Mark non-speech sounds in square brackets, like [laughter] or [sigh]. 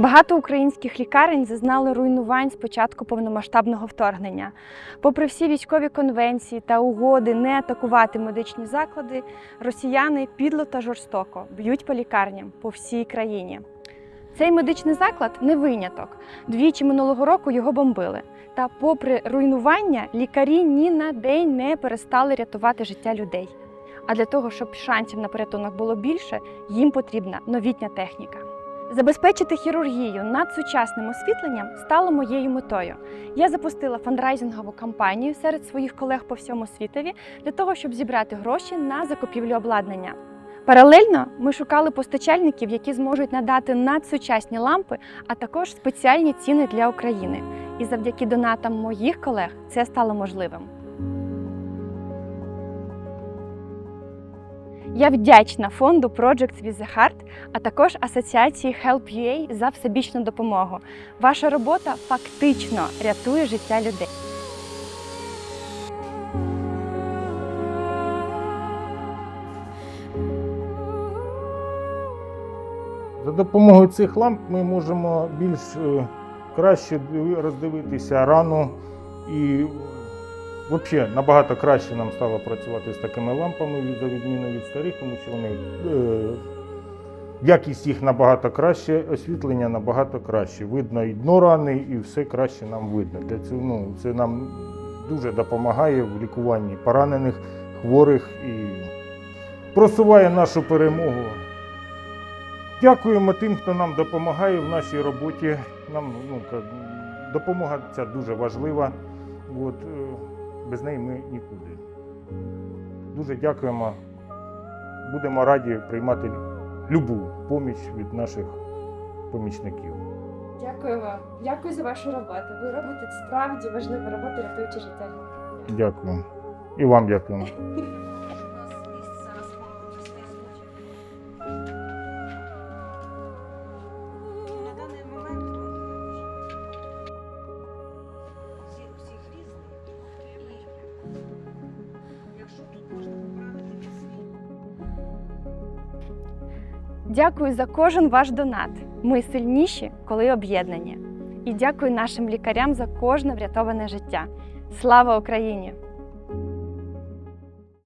Багато українських лікарень зазнали руйнувань з початку повномасштабного вторгнення. Попри всі військові конвенції та угоди не атакувати медичні заклади, росіяни підло та жорстоко б'ють по лікарням по всій країні. Цей медичний заклад не виняток. Двічі минулого року його бомбили. Та, попри руйнування, лікарі ні на день не перестали рятувати життя людей. А для того, щоб шансів на порятунок було більше, їм потрібна новітня техніка. Забезпечити хірургію над сучасним освітленням стало моєю метою. Я запустила фандрайзингову кампанію серед своїх колег по всьому світові для того, щоб зібрати гроші на закупівлю обладнання. Паралельно ми шукали постачальників, які зможуть надати надсучасні лампи, а також спеціальні ціни для України. І завдяки донатам моїх колег це стало можливим. Я вдячна фонду Projects with the Heart, а також асоціації Help.ua за всебічну допомогу. Ваша робота фактично рятує життя людей. За допомогою цих ламп ми можемо більш е, краще роздивитися рану і взагалі набагато краще нам стало працювати з такими лампами за відміну від старих, тому що вони е, якість їх набагато краще, освітлення набагато краще. Видно і дно рани, і все краще нам видно. Для цього ну, це нам дуже допомагає в лікуванні поранених, хворих і просуває нашу перемогу. Дякуємо тим, хто нам допомагає в нашій роботі. Нам ну, допомога ця дуже важлива. От, е, без неї ми нікуди. Дуже дякуємо. Будемо раді приймати любу поміч від наших помічників. Дякую вам. Дякую за вашу роботу. Ви робите справді важливу роботу, рятуючи життя. Дякую. І вам дякуємо. [laughs] Дякую за кожен ваш донат. Ми сильніші, коли об'єднані. І дякую нашим лікарям за кожне врятоване життя. Слава Україні!